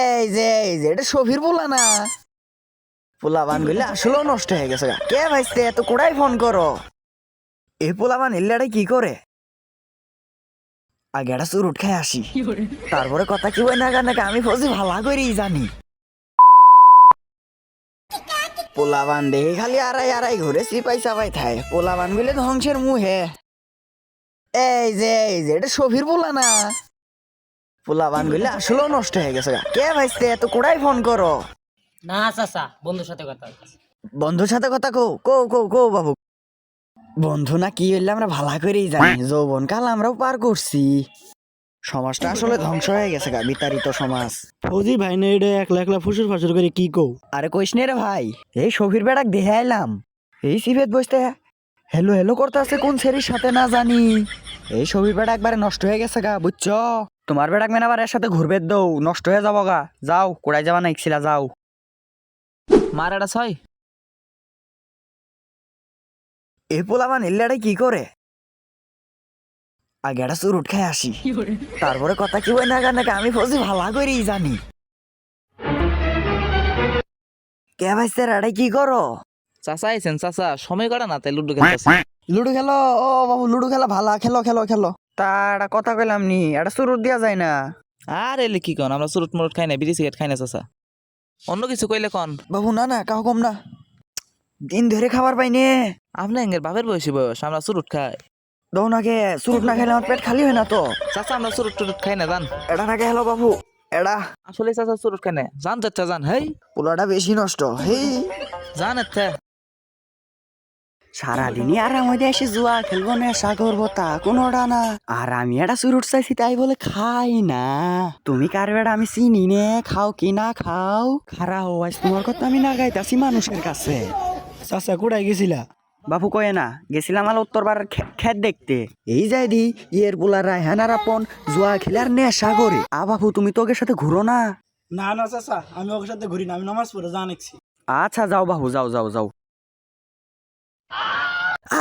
এই যে এই যে এটা সফির পোলা না? পোলা বান গেলে আসলেও নষ্ট হয়ে গেছে গা। কে ভাইস্তে এত কোড়াই ফোন করো? এই পোলা বান কি করে? আগে একটা চুরুট খাই আসি। তারপরে কথা কি হয় না আমি ফসি ভালো করেই জানি। পোলা বান দেখে খালি আড়াই আড়াই ঘুরে সিপাই চাপাই থায়। পোলা বান ধ্বংসের মুহে। এই যে এই যে এটা সফির পোলা না? পোলা বান গুলে আসলেও নষ্ট হয়ে গেছে গা। কে ভাইস্তে এত কোড়াই ফোন করো? না চাচা বন্ধুর সাথে কথা। বন্ধুর সাথে কথা কো কো কো কো বাবু। বন্ধু না কি হইলে আমরা ভালো করেই জানি যৌবন কাল আমরাও পার করছি। সমাজটা আসলে ধ্বংস হয়ে গেছে গা বিতাড়িত সমাজ। ফৌজি ভাই না এটা একলা একলা ফুসুর ফাসুর করে কি কও? আরে কইস নে রে ভাই এই সফির বেড়াক দেখে আইলাম। এই সিভেত বসতে হেলো হেলো করতে আছে কোন ছেড়ির সাথে না জানি। এই সফির বেড়া একবারে নষ্ট হয়ে গেছে গা বুঝছ? তোমার বেড়াক মেন আবার এর সাথে ঘুরবে দৌ নষ্ট হয়ে যাব গা। যাও কোড়াই যাবা না ইকছিলা যাও। মার এটা ছয়। এই পোলাবান এল্লাটাই কি করে? আগে একটা চুরুট খাই আসি। তারপরে কথা কি হয় না কেন আমি ফসি ভালো করেই জানি। কে ভাই স্যার কি করো? চাচা আইছেন চাচা। সময় কাটা না তাই লুডো খেলতেছে লুডো খেলো ও বাবু লুডু খেলা ভালা খেলো খেলো খেলো। তা একটা কথা কইলাম নি একটা চুরুট দেওয়া যায় না। আর এলে কি কন আমরা চুরুট মুরুট খাই না বিড়ি সিগারেট খাই না চাচা। অন্য কিছু কইলে কন। বাবু না না কাউ কম না। দিন ধরে খাবার পাই নে। আপনি এঙ্গের বাপের বয়সী বয়স আমরা চুরুট খাই। দৌ নাকে চুরুট না খেলে আমার পেট খালি হয় না তো। চাচা আমরা চুরুট টুরুট খাই না জান। এটা নাকে হেলো বাবু এটা আসলে চাচা চুরুট খাই না জান তো জান হেই। পোলাটা বেশি নষ্ট হেই। জান একটা সারাদিনই আর আমাদের এসে জুয়া খেলব নেশা করব তা কোনোটা না আর আমি এটা চুরুট চাইছি তাই বলে খাই না। তুমি কার বেড়া আমি চিনি নে খাও কি না খাও? খারা হো আজ তোমার কথা আমি না গাইতাছি মানুষের কাছে। চাচা কোড়াই গেছিলা? বাপু কয়ে না গেছিলাম আলো উত্তরবার খেত দেখতে। এই যাই দি ইয়ের পোলা রায়হানার আপন জুয়া খেলে আর নেশা করে আ বাপু তুমি তো ওকে সাথে ঘুরো না? না না চাচা আমি ওর সাথে ঘুরি না আমি নামাজ পড়ে জানেছি আচ্ছা যাও বাবু যাও যাও যাও।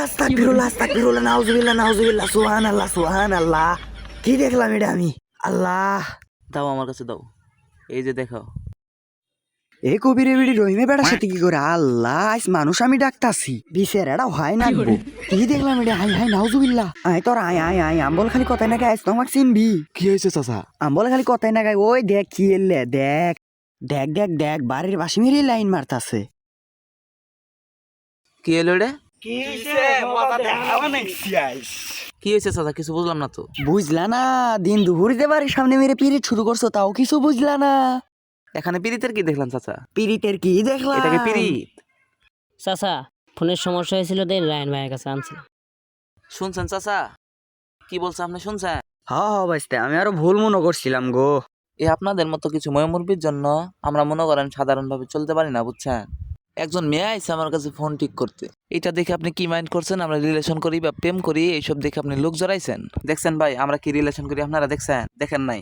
আস্তাগফিরুল্লাহ আস্তাগফিরুল্লাহ নাউজুবিল্লাহ নাউজুবিল্লাহ সুবহানাল্লাহ সুবহানাল্লাহ। কি দেখলাম এটা আমি? আল্লাহ। দাও আমার কাছে দাও। এই যে দেখো এ কবিরে বিড়ি রহিমে বেড়ার সাথে কি করে? আল্লাহ আজ মানুষ আমি ডাকতাছি। বিশের এটা হয় না। গো। কি দেখলাম এটা? হাই হাই নাউজুবিল্লাহ। আয় তোর আয় আয় আয় আম্বল খালি কথাই না গাইছ তোমাক চিনবি। কি হয়েছে চাচা? আম্বল খালি কথাই না গাই ওই দেখ কি এলে দেখ। দেখ দেখ দেখ বাড়ির বাসি মেরে লাইন মারতাছে। কি এলো রে? কি হয়েছে চাচা কিছু বুঝলাম না তো। বুঝলা না দিন দুপুরিতে বাড়ির সামনে মেরে পিরিত শুরু করছ তাও কিছু বুঝলা না। এখানে পিরিতের কি দেখলাম চাচা? পিরিতের কি দেখলা এটাকে পিরিত চাচা ফোনের সমস্যা হয়েছিল তাই রায়ন ভাইয়ের কাছে আনছিল শুনছেন চাচা? কি বলছে আপনি শুনছেন? হ্যাঁ হ্যাঁ বাঁচতে আমি আরও ভুল মনে করছিলাম গো। এই আপনাদের মতো কিছু ময়মুরবির জন্য আমরা মনে করেন সাধারণভাবে চলতে পারি না বুঝছেন? একজন মেয়ে আইছে আমার কাছে ফোন ঠিক করতে। এটা দেখে আপনি কি মাইন্ড করছেন? আমরা রিলেশন করি বা প্রেম করি, এইসব দেখে আপনি লোক জড়াইছেন? দেখছেন ভাই, আমরা কি রিলেশন করি আপনারা দেখছেন? দেখেন নাই।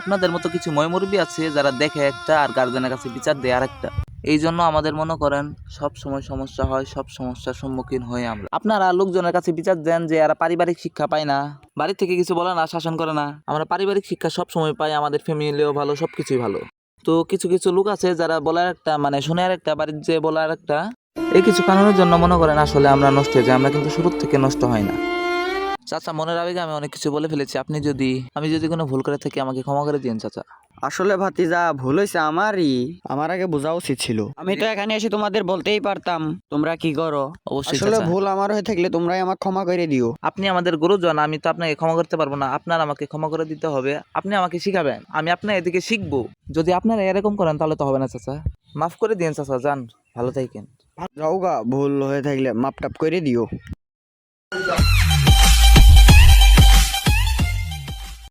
আপনাদের মতো কিছু ময়মুরবি আছে যারা দেখে একটা আর গার্জেনের কাছে বিচার দেয় আর একটা এই জন্য আমাদের মনে করেন, সব সময় সমস্যা হয়, সব সমস্যার সম্মুখীন হই আমরা। আপনারা লোকজনের কাছে বিচার দেন যে এরা পারিবারিক শিক্ষা পায় না। বাড়ি থেকে কিছু বলে না, শাসন করে না। আমরা পারিবারিক শিক্ষা সব সময় পাই, আমাদের ফ্যামিলিও ভালো, সবকিছুই ভালো। তো কিছু কিছু লোক আছে যারা বলার একটা মানে শুনে আর একটা বাড়ির যে বলার একটা এই কিছু কারণের জন্য মনে করেন আসলে আমরা নষ্ট হয়ে যাই, আমরা কিন্তু শুরুর থেকে নষ্ট হয় না। চাচা, মনের আবেগে আমি অনেক কিছু বলে ফেলেছি। আপনি যদি, আমি যদি কোনো ভুল করে থাকি, আমাকে ক্ষমা করে দিন চাচা। আসলে ভাতিজা ভুল হয়েছে আমারই। আমার আগে বোঝা উচিত ছিল। আমি তো এখানে এসে তোমাদের বলতেই পারতাম তোমরা কি করো? অবশ্যই আসলে চাচা। ভুল আমার হয়ে থাকলে তোমরাই আমাকে ক্ষমা করে দিও। আপনি আমাদের গুরুজন আমি তো আপনাকে ক্ষমা করতে পারব না। আপনার আমাকে ক্ষমা করে দিতে হবে। আপনি আমাকে শিখাবেন। আমি আপনার এদিকে শিখব। যদি আপনারা এরকম করেন তাহলে তো হবে না চাচা। মাফ করে দিন চাচা যান। ভালো থাকেন। যাও গা ভুল হয়ে থাকলে মাপ টাপ করে দিও।